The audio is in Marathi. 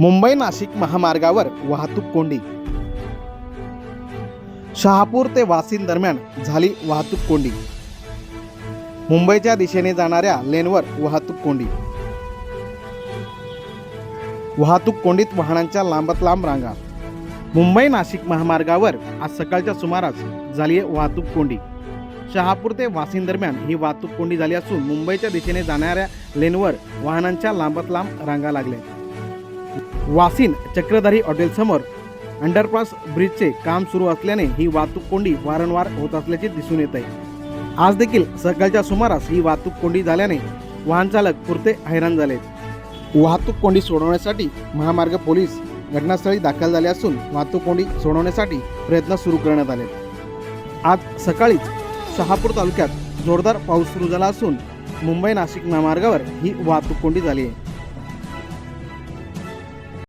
मुंबई नाशिक महामार्गावर वाहतूक कोंडी. शहापूर ते वासिन दरम्यान झाली वाहतूक कोंडी. मुंबईच्या दिशेने जाणाऱ्या लेनवर वाहतूक कोंडी. वाहतूक कोंडीत वाहनांच्या लांबत लांब रांगा. मुंबई नाशिक महामार्गावर आज सकाळच्या सुमारास झाली आहे वाहतूक कोंडी. शहापूर ते वासिन दरम्यान ही वाहतूक कोंडी झाली असून मुंबईच्या दिशेने जाणाऱ्या लेनवर वाहनांच्या लांबत लांब रांगा लागल्या. वासिन चक्रधारी हॉटेलसमोर अंडरपास ब्रिजचे काम सुरू असल्याने ही वाहतूक कोंडी वारंवार होत असल्याचे दिसून येत आहे. आज देखील सकाळच्या सुमारास ही वाहतूक कोंडी झाल्याने वाहनचालक पुरते हैराण झाले. वाहतूक कोंडी सोडवण्यासाठी महामार्ग पोलीस घटनास्थळी दाखल झाले असून वाहतूक कोंडी सोडवण्यासाठी प्रयत्न सुरू करण्यात आले. आज सकाळीच शहापूर तालुक्यात जोरदार पाऊस सुरू झाला असून मुंबई नाशिक महामार्गावर ही वाहतूक कोंडी झाली आहे.